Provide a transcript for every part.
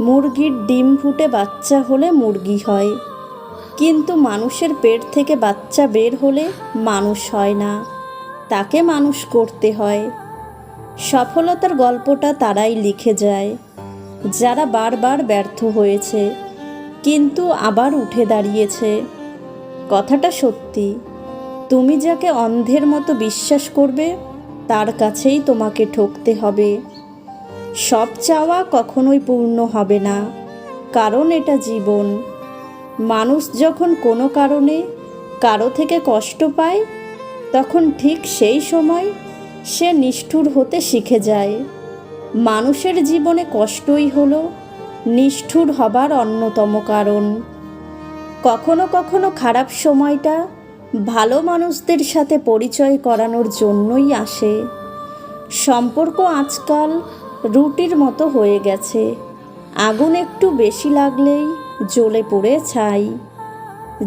মুরগির ডিম ফুটে বাচ্চা হলে মুরগি হয়। কিন্তু মানুষের পেট থেকে বাচ্চা বের হলে মানুষ হয় না। তাকে মানুষ করতে হয়। সফলতার গল্পটা তারাই লিখে যায়। যারা বারবার ব্যর্থ হয়েছে, কিন্তু আবার উঠে দাঁড়িয়েছে। কথাটা সত্যি, তুমি যাকে অন্ধের মতো বিশ্বাস করবে, তার কাছেই তোমাকে ঠকতে হবে। সব চাওয়া কখনোই পূর্ণ হবে না। কারণ এটা জীবন। মানুষ যখন কোনো কারণে কারও থেকে কষ্ট পায়, তখন ঠিক সেই সময় সে নিষ্ঠুর হতে শিখে যায়। মানুষের জীবনে কষ্টই হলো নিষ্ঠুর হবার অন্যতম কারণ। কখনো কখনো খারাপ সময়টা ভালো মানুষদের সাথে পরিচয় করানোর জন্যই আসে। সম্পর্ক আজকাল রুটির মতো হয়ে গেছে। আগুন একটু বেশি লাগলেই জ্বলে পড়ে ছাই।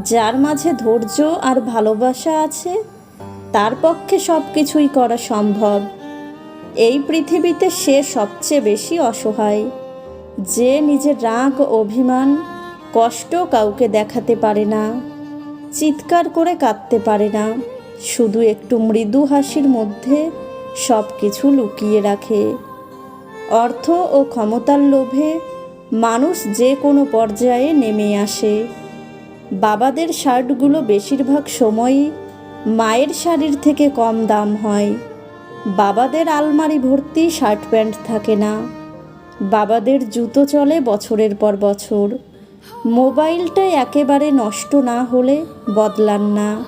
যার মাঝে ধৈর্য আর ভালোবাসা আছে, তার পক্ষে সব কিছুই করা সম্ভব। এই পৃথিবীতে সে সবচেয়ে বেশি অসহায়। যে নিজের রাগ, অভিমান, কষ্ট কাউকে দেখাতে পারে না, চিৎকার করে কাঁদতে পারে না, শুধু একটু মৃদু হাসির মধ্যে সব কিছু লুকিয়ে রাখে। অর্থ ও ক্ষমতার লোভে মানুষ যে কোনো পর্যায়ে নেমে আসে। বাবাদের শার্টগুলো বেশিরভাগ সময়ই মায়ের শাড়ির থেকে কম দাম হয়। বাবাদের আলমারি ভর্তি শার্ট প্যান্ট থাকে না। বাবাদের জুতো চলে বছরের পর বছর। মোবাইলটা একেবারে নষ্ট না হলে বদলান না।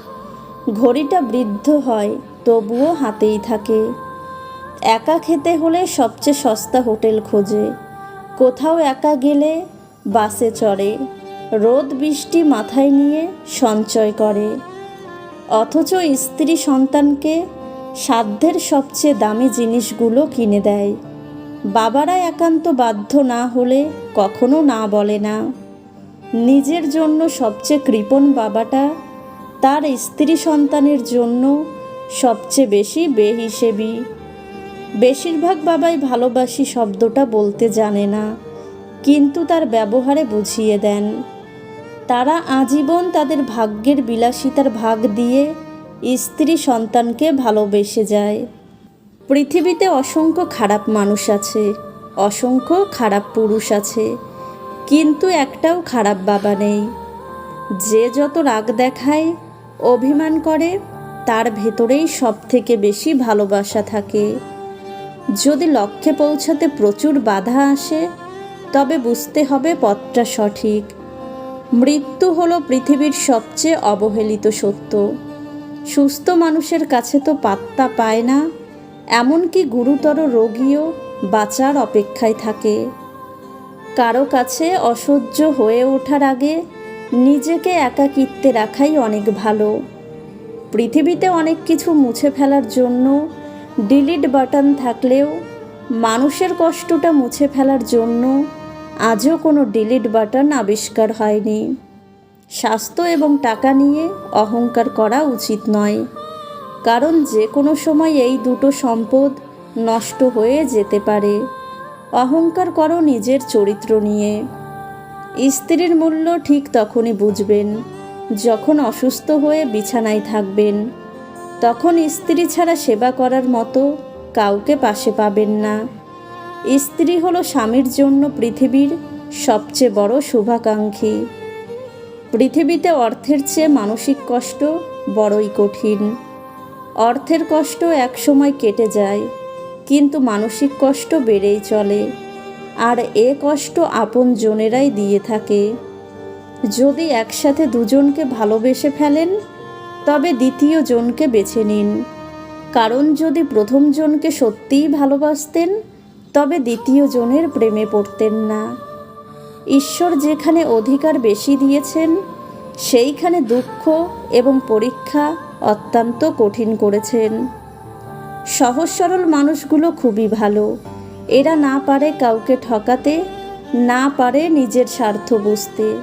ঘড়িটা বৃদ্ধ হয়, তবুও হাতেই থাকে। একা খেতে হলে সবচেয়ে সস্তা হোটেল খোঁজে। কোথাও একা গেলে বাসে চড়ে, রোদ বৃষ্টি মাথায় নিয়ে সঞ্চয় করে। অথচ স্ত্রী সন্তানকে সাধ্যের সবচেয়ে দামি জিনিসগুলো কিনে দেয়। বাবারা একান্ত বাধ্য না হলে কখনো না বলে না। নিজের জন্য সবচেয়ে কৃপণ বাবাটা তার স্ত্রী সন্তানের জন্য সবচেয়ে বেশি বেহিসেবি। বেশিরভাগ বাবাই ভালোবাসি শব্দটা বলতে জানে না, কিন্তু তার ব্যবহারে বুঝিয়ে দেন। তারা আজীবন তাদের ভাগ্যের বিলাসিতার ভাগ দিয়ে স্ত্রী সন্তানকে ভালোবেসে যায়। পৃথিবীতে অসংখ্য খারাপ মানুষ আছে, অসংখ্য খারাপ পুরুষ আছে, কিন্তু একটাও খারাপ বাবা নেই। যে যত রাগ দেখায়, অভিমান করে, তার ভেতরেই সব থেকে বেশি ভালোবাসা থাকে। যদি লক্ষ্যে পৌঁছাতে প্রচুর বাধা আসে, তবে বুঝতে হবে পথটা সঠিক। মৃত্যু হলো পৃথিবীর সবচেয়ে অবহেলিত সত্য। সুস্থ মানুষের কাছে তো পাত্তা পায় না, এমনকি গুরুতর রোগীও বাঁচার অপেক্ষায় থাকে। কারও কাছে অসহ্য হয়ে ওঠার আগে নিজেকে একাকিত্বে রাখাই অনেক ভালো। পৃথিবীতে অনেক কিছু মুছে ফেলার জন্য ডিলিট বাটন থাকলেও মানুষের কষ্টটা মুছে ফেলার জন্য আজও কোনো ডিলিট বাটন আবিষ্কার হয়নি। স্বাস্থ্য এবং টাকা নিয়ে অহংকার করা উচিত নয়, কারণ যে কোনো সময় এই দুটো সম্পদ নষ্ট হয়ে যেতে পারে। অহংকার করো নিজের চরিত্র নিয়ে। স্ত্রীর মূল্য ঠিক তখনই বুঝবেন, যখন অসুস্থ হয়ে বিছানায় থাকবেন। তখন স্ত্রী ছাড়া সেবা করার মতো কাউকে পাশে পাবেন না। স্ত্রী হলো স্বামীর জন্য পৃথিবীর সবচেয়ে বড় শুভাকাঙ্ক্ষী। পৃথিবীতে অর্থের চেয়ে মানসিক কষ্ট বড়ই কঠিন। অর্থের কষ্ট একসময় কেটে যায়, কিন্তু মানসিক কষ্ট বেড়েই চলে, আর এ কষ্ট আপন জনেরাই দিয়ে থাকে। যদি একসাথে দুজনকে ভালোবেসে ফেলেন তবে দ্বিতীয় জনকে বেছে নিন। কারণ যদি প্রথম জনকে সত্যিই ভালোবাসতেন, তবে দ্বিতীয় জনের প্রেমে পড়তেন না। ঈশ্বর যেখানে অধিকার বেশি দিয়েছেন, সেইখানে দুঃখ এবং পরীক্ষা অত্যন্ত কঠিন করেছেন। সহজ সরল মানুষগুলো খুবই ভালো। এরা না পারে কাউকে ঠকাতে, না পারে নিজের স্বার্থ বুঝতে।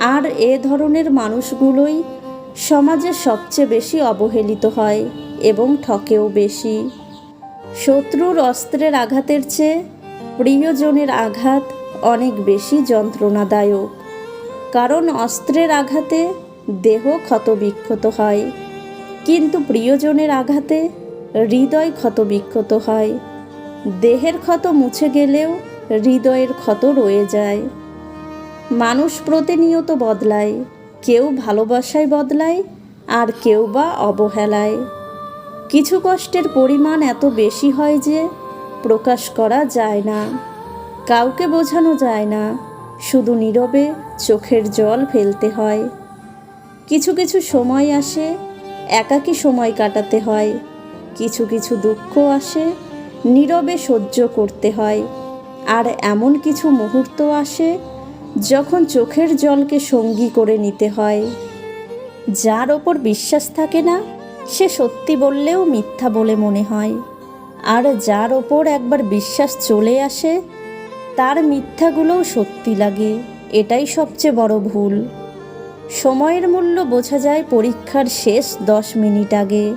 আর এ ধরনের মানুষগুলোই সমাজে সবচেয়ে বেশি অবহেলিত হয় এবং ঠকেও বেশি। শত্রুর অস্ত্রের আঘাতের চেয়ে প্রিয়জনের আঘাত অনেক বেশি যন্ত্রণাদায়ক। কারণ অস্ত্রের আঘাতে দেহ ক্ষতবিক্ষত হয়, কিন্তু প্রিয়জনের আঘাতে হৃদয় ক্ষতবিক্ষত হয়। দেহের ক্ষত মুছে গেলেও হৃদয়ের ক্ষত রয়ে যায়। মানুষ প্রতিনিয়ত বদলায়। কেউ ভালোবাসায় বদলায় আর কেউ বা অবহেলায়। কিছু কষ্টের পরিমাণ এত বেশি হয় যে প্রকাশ করা যায় না। কাউকে বোঝানো যায় না, শুধু নীরবে চোখের জল ফেলতে হয়। কিছু কিছু সময় আসে, একাকী সময় কাটাতে হয়। কিছু কিছু দুঃখ আসে, নীরবে সহ্য করতে হয়। আর এমন কিছু মুহূর্ত আসে যখন চোখের জলকে সঙ্গী করে নিতে হয়। যার ওপর বিশ্বাস থাকে না, সে সত্যি বললেও মিথ্যা বলে মনে হয়। আর যার ওপর একবার বিশ্বাস চলে আসে, তার মিথ্যাগুলোও সত্যি লাগে, এটাই সবচেয়ে বড় ভুল। সময়ের মূল্য বোঝা যায় পরীক্ষার শেষ দশ মিনিট আগে।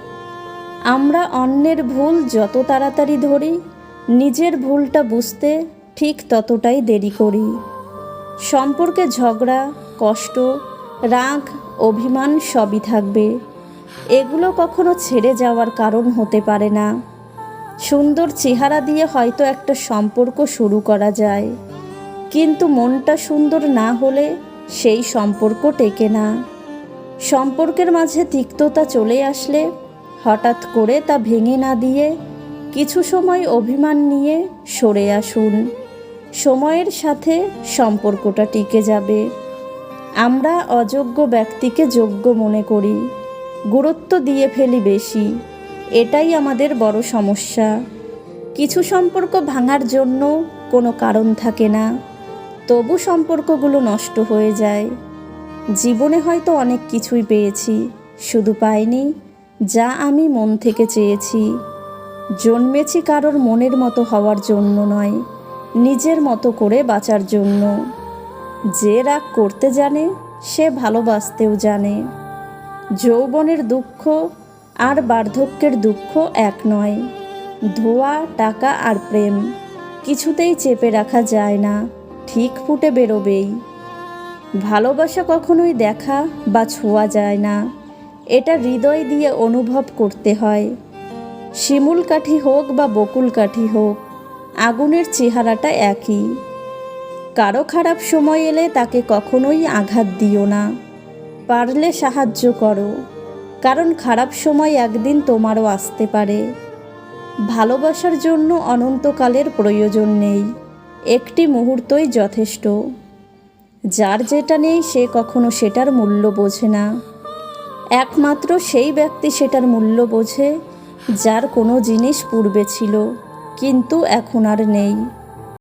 আমরা অন্যের ভুল যত তাড়াতাড়ি ধরি, নিজের ভুলটা বুঝতে ঠিক ততটাই দেরি করি। সম্পর্কে ঝগড়া, কষ্ট, রাগ, অভিমান সবই থাকবে। এগুলো কখনো ছেড়ে যাওয়ার কারণ হতে পারে না। সুন্দর চেহারা দিয়ে হয়তো একটা সম্পর্ক শুরু করা যায়। কিন্তু মনটা সুন্দর না হলে সেই সম্পর্ক টেকে না। সম্পর্কের মাঝে তিক্ততা চলে আসলে হঠাৎ করে তা ভেঙে না দিয়ে কিছু সময় অভিমান নিয়ে সরে আসুন। সময়ের সাথে সম্পর্কটা টিকে যাবে। আমরা অযোগ্য ব্যক্তিকে যোগ্য মনে করি, গুরুত্ব দিয়ে ফেলি বেশি, এটাই আমাদের বড় সমস্যা। কিছু সম্পর্ক ভাঙার জন্য কোনো কারণ থাকে না, তবু সম্পর্কগুলো নষ্ট হয়ে যায়। জীবনে হয়তো অনেক কিছুই পেয়েছি, শুধু পাইনি যা আমি মন থেকে চেয়েছি। জন্মেছি কারোর মনের মতো হওয়ার জন্য নয়। নিজের মতো করে বাঁচার জন্য। যে রাগ করতে জানে, সে ভালোবাসতেও জানে। যৌবনের দুঃখ আর বার্ধক্যের দুঃখ এক নয়। ধোয়া, টাকা আর প্রেম কিছুতেই চেপে রাখা যায় না, ঠিক ফুটে বেরোবেই। ভালোবাসা কখনোই দেখা বা ছোঁয়া যায় না। এটা হৃদয় দিয়ে অনুভব করতে হয়। শিমুল কাঠি হোক বা বকুল কাঠি হোক আগুনের চেহারাটা একই। কারও খারাপ সময় এলে তাকে কখনোই আঘাত দিও না। পারলে সাহায্য করো। কারণ খারাপ সময় একদিন তোমারও আসতে পারে। ভালোবাসার জন্য অনন্তকালের প্রয়োজন নেই। একটি মুহূর্তই যথেষ্ট। যার যেটা নেই সে কখনো সেটার মূল্য বোঝে না। একমাত্র সেই ব্যক্তি সেটার মূল্য বোঝে, যার কোনো জিনিস পূর্বে ছিল। কিন্তু এখন আর নেই।